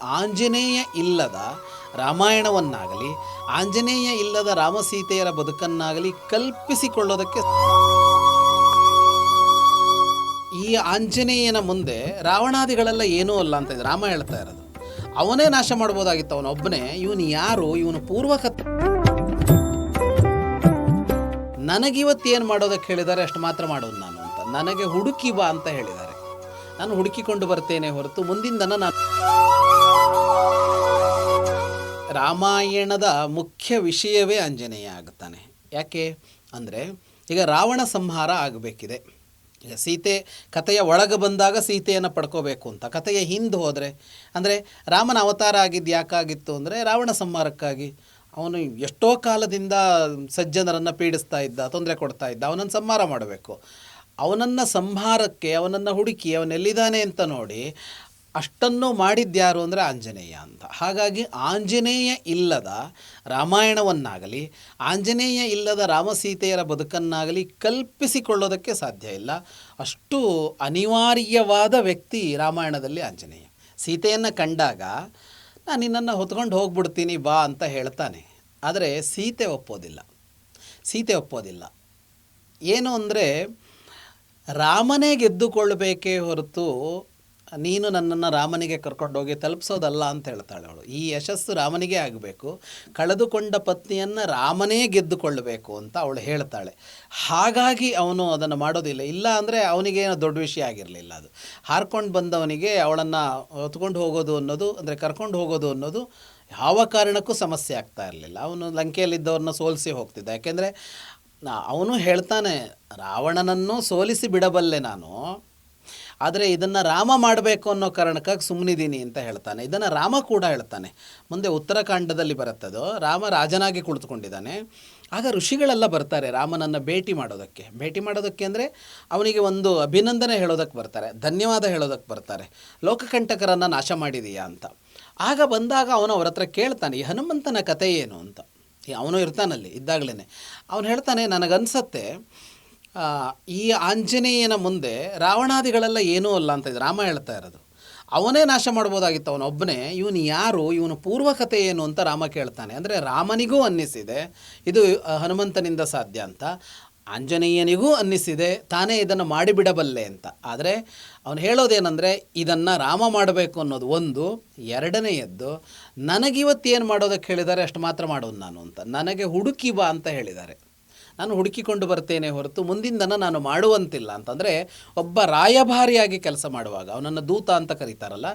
ಆಂಜನೇಯ ಇಲ್ಲದ ರಾಮಾಯಣವನ್ನಾಗಲಿ, ಆಂಜನೇಯ ಇಲ್ಲದ ರಾಮಸೀತೆಯರ ಬದುಕನ್ನಾಗಲಿ ಕಲ್ಪಿಸಿಕೊಳ್ಳೋದಕ್ಕೆ ಈ ಆಂಜನೇಯನ ಮುಂದೆ ರಾವಣಾದಿಗಳೆಲ್ಲ ಏನೂ ಅಲ್ಲ ಅಂತ ರಾಮ ಹೇಳ್ತಾ ಇರೋದು. ಅವನೇ ನಾಶ ಮಾಡ್ಬೋದಾಗಿತ್ತು ಅವನೊಬ್ಬನೇ ಇವನು ಯಾರು, ಇವನು ಪೂರ್ವಕತೆ ನನಗಿವತ್ತು ಏನು ಮಾಡೋದಕ್ಕೆ ಹೇಳಿದ್ದಾರೆ ಅಷ್ಟು ಮಾತ್ರ ಮಾಡೋದು ನಾನು ಅಂತ. ನನಗೆ ಹುಡುಕಿ ಬಾ ಅಂತ ಹೇಳಿದ್ದಾರೆ. ನಾನು ಹುಡುಕಿಕೊಂಡು ಬರ್ತೇನೆ ಹೊರತು ಮುಂದಿನ ದನ ನಾನು ರಾಮಾಯಣದ ಮುಖ್ಯ ವಿಷಯವೇ ಆಂಜನೇಯ ಆಗುತ್ತಾನೆ ಯಾಕೆ? ಅಂದರೆ ಈಗ ರಾವಣ ಸಂಹಾರ ಆಗಬೇಕಿದೆ. ಈಗ ಸೀತೆ ಕಥೆಯ ಒಳಗೆ ಬಂದಾಗ ಸೀತೆಯನ್ನು ಪಡ್ಕೋಬೇಕು ಅಂತ. ಕಥೆಯ ಹಿಂದೆ ಹೋದರೆ, ಅಂದರೆ ರಾಮನ ಅವತಾರ ಆಗಿದ್ದು ಯಾಕಾಗಿತ್ತು ಅಂದರೆ ರಾವಣ ಸಂಹಾರಕ್ಕಾಗಿ. ಅವನು ಎಷ್ಟೋ ಕಾಲದಿಂದ ಸಜ್ಜನರನ್ನು ಪೀಡಿಸ್ತಾ ಇದ್ದ, ತೊಂದರೆ ಕೊಡ್ತಾ ಇದ್ದ, ಅವನನ್ನು ಸಂಹಾರ ಮಾಡಬೇಕು. ಅವನನ್ನು ಸಂಹಾರಕ್ಕೆ, ಅವನನ್ನು ಹುಡುಕಿ, ಅವನೆಲ್ಲಿದ್ದಾನೆ ಅಂತ ನೋಡಿ ಅಷ್ಟನ್ನು ಮಾಡಿದ್ಯಾರು ಅಂದರೆ ಆಂಜನೇಯ ಅಂತ. ಹಾಗಾಗಿ ಆಂಜನೇಯ ಇಲ್ಲದ ರಾಮಾಯಣವನ್ನಾಗಲಿ, ಆಂಜನೇಯ ಇಲ್ಲದ ರಾಮಸೀತೆಯರ ಬದುಕನ್ನಾಗಲಿ ಕಲ್ಪಿಸಿಕೊಳ್ಳೋದಕ್ಕೆ ಸಾಧ್ಯ ಇಲ್ಲ. ಅಷ್ಟು ಅನಿವಾರ್ಯವಾದ ವ್ಯಕ್ತಿ ರಾಮಾಯಣದಲ್ಲಿ ಆಂಜನೇಯ. ಸೀತೆಯನ್ನು ಕಂಡಾಗ, ನಾನು ನಿನ್ನನ್ನು ಹೊತ್ಕೊಂಡು ಹೋಗ್ಬಿಡ್ತೀನಿ, ಬಾ ಅಂತ ಹೇಳ್ತಾನೆ. ಆದರೆ ಸೀತೆ ಒಪ್ಪೋದಿಲ್ಲ. ಸೀತೆ ಒಪ್ಪೋದಿಲ್ಲ. ಏನು ಅಂದರೆ ರಾಮನೇ ಗೆದ್ದುಕೊಳ್ಬೇಕೇ ಹೊರತು ನೀನು ನನ್ನನ್ನು ರಾಮನಿಗೆ ಕರ್ಕೊಂಡೋಗಿ ತಲುಪಿಸೋದಲ್ಲ ಅಂತ ಹೇಳ್ತಾಳೆ ಅವಳು. ಈ ಯಶಸ್ಸು ರಾಮನಿಗೆ ಆಗಬೇಕು. ಕಳೆದುಕೊಂಡ ಪತ್ನಿಯನ್ನು ರಾಮನೇ ಗೆದ್ದುಕೊಳ್ಳಬೇಕು ಅಂತ ಅವಳು ಹೇಳ್ತಾಳೆ. ಹಾಗಾಗಿ ಅವನು ಅದನ್ನು ಮಾಡೋದಿಲ್ಲ. ಇಲ್ಲ ಅಂದರೆ ಅವನಿಗೇನೋ ದೊಡ್ಡ ವಿಷಯ ಆಗಿರಲಿಲ್ಲ ಅದು. ಹಾರ್ಕೊಂಡು ಬಂದವನಿಗೆ ಅವಳನ್ನು ಹೊತ್ಕೊಂಡು ಹೋಗೋದು ಅನ್ನೋದು, ಅಂದರೆ ಕರ್ಕೊಂಡು ಹೋಗೋದು ಅನ್ನೋದು ಯಾವ ಕಾರಣಕ್ಕೂ ಸಮಸ್ಯೆ ಆಗ್ತಾ ಇರಲಿಲ್ಲ. ಅವನು ಲಂಕೆಯಲ್ಲಿದ್ದವ್ರನ್ನ ಸೋಲಿಸಿ ಹೋಗ್ತಿದ್ದ. ಯಾಕೆಂದರೆ ಅವನು ಹೇಳ್ತಾನೆ, ರಾವಣನನ್ನು ಸೋಲಿಸಿ ಬಿಡಬಲ್ಲೆ ನಾನು, ಆದರೆ ಇದನ್ನು ರಾಮ ಮಾಡಬೇಕು ಅನ್ನೋ ಕಾರಣಕ್ಕಾಗಿ ಸುಮ್ಮನಿದ್ದೀನಿ ಅಂತ ಹೇಳ್ತಾನೆ. ಇದನ್ನು ರಾಮ ಕೂಡ ಹೇಳ್ತಾನೆ. ಮುಂದೆ ಉತ್ತರಾಖಂಡದಲ್ಲಿ ಬರುತ್ತದು ರಾಮ ರಾಜನಾಗಿ ಕುಳಿತುಕೊಂಡಿದ್ದಾನೆ. ಆಗ ಋಷಿಗಳೆಲ್ಲ ಬರ್ತಾರೆ ರಾಮನನ್ನು ಭೇಟಿ ಮಾಡೋದಕ್ಕೆ. ಭೇಟಿ ಮಾಡೋದಕ್ಕೆ ಅಂದರೆ ಅವನಿಗೆ ಒಂದು ಅಭಿನಂದನೆ ಹೇಳೋದಕ್ಕೆ ಬರ್ತಾರೆ, ಧನ್ಯವಾದ ಹೇಳೋದಕ್ಕೆ ಬರ್ತಾರೆ. ಲೋಕಕಂಟಕರನ್ನು ನಾಶ ಮಾಡಿದೀಯಾ ಅಂತ. ಆಗ ಬಂದಾಗ ಅವನು ಅವರ ಹತ್ರ ಕೇಳ್ತಾನೆ, ಈ ಹನುಮಂತನ ಕಥೆ ಏನು ಅಂತ. ಅವನು ಇರ್ತಾನಲ್ಲಿ ಇದ್ದಾಗಲೇ ಅವನು ಹೇಳ್ತಾನೆ, ನನಗನ್ಸತ್ತೆ ಈ ಆಂಜನೇಯನ ಮುಂದೆ ರಾವಣಾದಿಗಳೆಲ್ಲ ಏನೂ ಅಲ್ಲ ಅಂತ ರಾಮ ಹೇಳ್ತಾ ಇರೋದು. ಅವನೇ ನಾಶ ಮಾಡ್ಬೋದಾಗಿತ್ತು ಅವನೊಬ್ಬನೇ ಇವನು ಯಾರು, ಇವನು ಪೂರ್ವಕತೆ ಏನು ಅಂತ ರಾಮ ಕೇಳ್ತಾನೆ. ಅಂದರೆ ರಾಮನಿಗೂ ಅನ್ನಿಸಿದೆ, ಇದು ಹನುಮಂತನಿಂದ ಸಾಧ್ಯ ಅಂತ. ಆಂಜನೇಯನಿಗೂ ಅನ್ನಿಸಿದೆ, ತಾನೇ ಇದನ್ನು ಮಾಡಿಬಿಡಬಲ್ಲೆ ಅಂತ. ಆದರೆ ಅವನು ಹೇಳೋದೇನೆಂದರೆ, ಇದನ್ನು ರಾಮ ಮಾಡಬೇಕು ಅನ್ನೋದು ಒಂದು. ಎರಡನೆಯದ್ದು ಏನು ಮಾಡೋದಕ್ಕೆ ಹೇಳಿದ್ದಾರೆ, ಅಷ್ಟು ಮಾತ್ರ ಮಾಡೋದು ನಾನು ಅಂತ. ನನಗೆ ಹುಡುಕಿ ಬಾ ಅಂತ ಹೇಳಿದ್ದಾರೆ. ನಾನು ಹುಡುಕಿಕೊಂಡು ಬರ್ತೇನೆ ಹೊರತು ಮುಂದಿನ ನಾನು ಮಾಡುವಂತಿಲ್ಲ ಅಂತಂದರೆ, ಒಬ್ಬ ರಾಯಭಾರಿಯಾಗಿ ಕೆಲಸ ಮಾಡುವಾಗ, ಅವನನ್ನು ದೂತ ಅಂತ ಕರೀತಾರಲ್ಲ,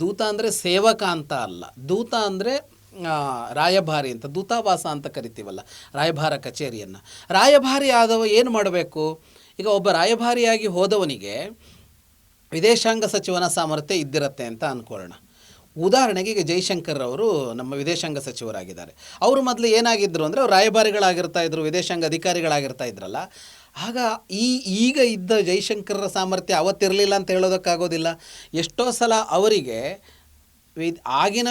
ದೂತ ಅಂದರೆ ಸೇವಕ ಅಂತ ಅಲ್ಲ. ದೂತ ಅಂದರೆ ರಾಯಭಾರಿ ಅಂತ ದೂತಾವಾಸ ಅಂತ ಕರಿತೀವಲ್ಲ, ರಾಯಭಾರ ಕಚೇರಿಯನ್ನು. ರಾಯಭಾರಿ ಆದವ ಏನು ಮಾಡಬೇಕು? ಈಗ ಒಬ್ಬ ರಾಯಭಾರಿಯಾಗಿ ಹೋದವನಿಗೆ ವಿದೇಶಾಂಗ ಸಚಿವನ ಸಾಮರ್ಥ್ಯ ಇದ್ದಿರತ್ತೆ ಅಂತ ಅಂದ್ಕೊಳ್ಳೋಣ ಉದಾಹರಣೆಗೆ ಈಗ ಜೈಶಂಕರ್ ಅವರು ನಮ್ಮ ವಿದೇಶಾಂಗ ಸಚಿವರಾಗಿದ್ದಾರೆ. ಅವರು ಮೊದಲು ಏನಾಗಿದ್ದರು ಅಂದರೆ ಅವ್ರು ರಾಯಭಾರಿಗಳಾಗಿರ್ತಾ ಇದ್ರು, ವಿದೇಶಾಂಗ ಅಧಿಕಾರಿಗಳಾಗಿರ್ತಾ ಇದ್ರಲ್ಲ. ಆಗ ಈ ಈಗ ಇದ್ದ ಜೈಶಂಕರರ ಸಾಮರ್ಥ್ಯ ಅವತ್ತಿರಲಿಲ್ಲ ಅಂತ ಹೇಳೋದಕ್ಕಾಗೋದಿಲ್ಲ. ಎಷ್ಟೋ ಸಲ ಅವರಿಗೆ ವಿ ಆಗಿನ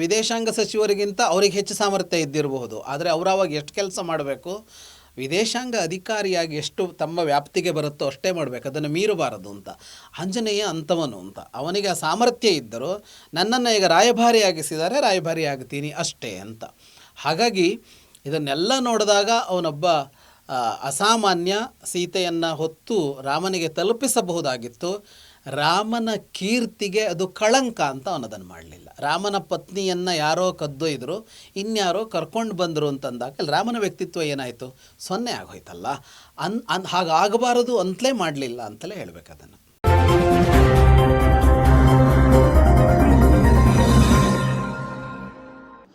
ವಿದೇಶಾಂಗ ಸಚಿವರಿಗಿಂತ ಅವ್ರಿಗೆ ಹೆಚ್ಚು ಸಾಮರ್ಥ್ಯ ಇದ್ದಿರಬಹುದು. ಆದರೆ ಅವರು ಅವಾಗ ಎಷ್ಟು ಕೆಲಸ ಮಾಡಬೇಕು, ವಿದೇಶಾಂಗ ಅಧಿಕಾರಿಯಾಗಿ ಎಷ್ಟು ತಮ್ಮ ವ್ಯಾಪ್ತಿಗೆ ಬರುತ್ತೋ ಅಷ್ಟೇ ಮಾಡಬೇಕು, ಅದನ್ನು ಮೀರಬಾರದು ಅಂತ. ಆಂಜನೇಯ ಅಂತವನು ಅಂತ. ಅವನಿಗೆ ಸಾಮರ್ಥ್ಯ ಇದ್ದರೂ ನನ್ನನ್ನು ಈಗ ರಾಯಭಾರಿಯಾಗಿಸಿದರೆ ರಾಯಭಾರಿ ಆಗ್ತೀನಿ ಅಷ್ಟೇ ಅಂತ. ಹಾಗಾಗಿ ಇದನ್ನೆಲ್ಲ ನೋಡಿದಾಗ ಅವನೊಬ್ಬ ಅಸಾಮಾನ್ಯ ಸೀತೆಯನ್ನು ಹೊತ್ತು ರಾಮನಿಗೆ ತಲುಪಿಸಬಹುದಾಗಿತ್ತು. ರಾಮನ ಕೀರ್ತಿಗೆ ಅದು ಕಳಂಕ ಅಂತ ಅವನದನ್ನು ಮಾಡಲಿಲ್ಲ. ರಾಮನ ಪತ್ನಿಯನ್ನು ಯಾರೋ ಕದ್ದೊಯ್ದರು, ಇನ್ಯಾರೋ ಕರ್ಕೊಂಡು ಬಂದರು ಅಂತಂದಾಗ ಅಲ್ಲಿ ರಾಮನ ವ್ಯಕ್ತಿತ್ವ ಏನಾಯಿತು? ಸೊನ್ನೆ ಆಗೋಯ್ತಲ್ಲ. ಅನ್ ಅನ್, ಹಾಗಾಗಬಾರದು ಅಂತಲೇ ಮಾಡಲಿಲ್ಲ ಅಂತಲೇ ಹೇಳಬೇಕು ಅದನ್ನು.